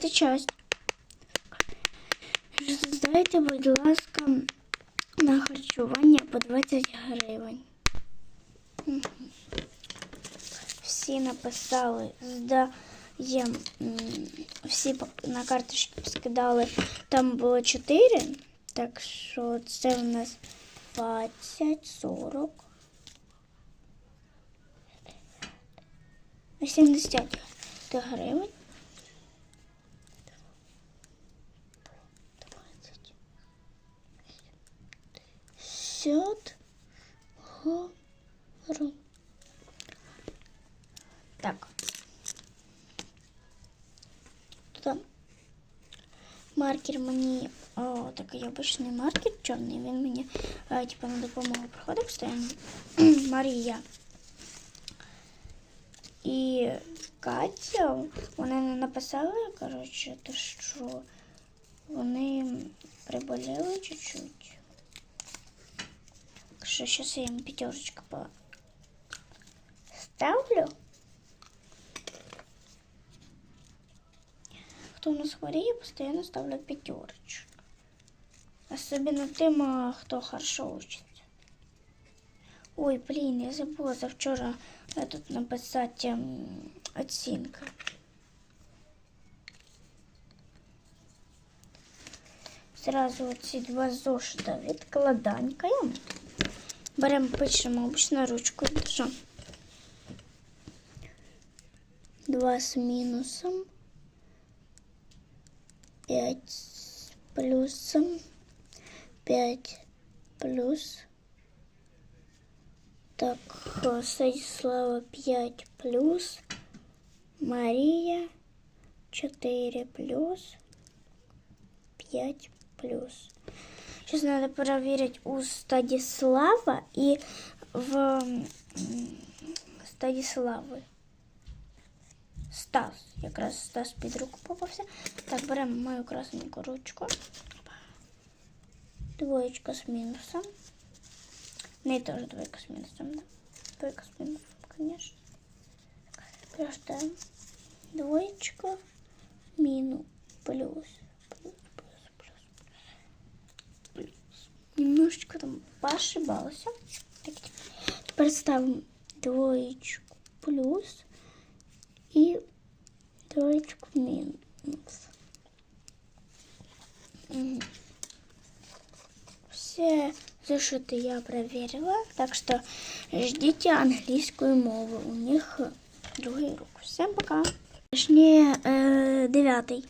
десята часть. Здайте, будь ласка, на харчування по 20 гривень. Мгм. Всі написали, здаємо, м, всі по- на карточки скидали, там було 4, так що це у нас 20, 40. 80 гривень. 50 гривень. Так. Там маркер мені, о, такий обичний маркер чорний, він мені е, типу, на допомогу приходить постійно. Марія. І Катя, вони не написали, коротше, то що вони приболіли чуть-чуть. Так що зараз я їм п'ятерочку поставлю. Хто у нас хворіє, постійно ставлю п'ятерочку. Особенно тим, а, хто хорошо учиться. Ой, блін, я забула завчора е, тут написати ем, оцінки. Зразу ці два зошита відкладанькаємо. Беремо, пишемо обычно ручкою. Що? Два з мінусом. П'ять з плюсом. П'ять плюс. Так, Станислава 5 плюс, Мария 4 плюс, 5 плюс. Сейчас надо проверить у Стадислава и в м, Стадислави. Стас. Якраз Стас під руку попався. Так, беремо мою красненьку ручку. Двоєчка з мінусом. Не тоже двойка с минусом, да? Двойка с минусом, конечно. Рождаем. Двоечка, минус, плюс, плюс, плюс, Немножечко там поошибался. Так, теперь ставим двоечку плюс и двоечку минус. Все зошиты я проверила, так что ждите английскую мову. У них другий урок. Всем пока. Точнее, э, девятый.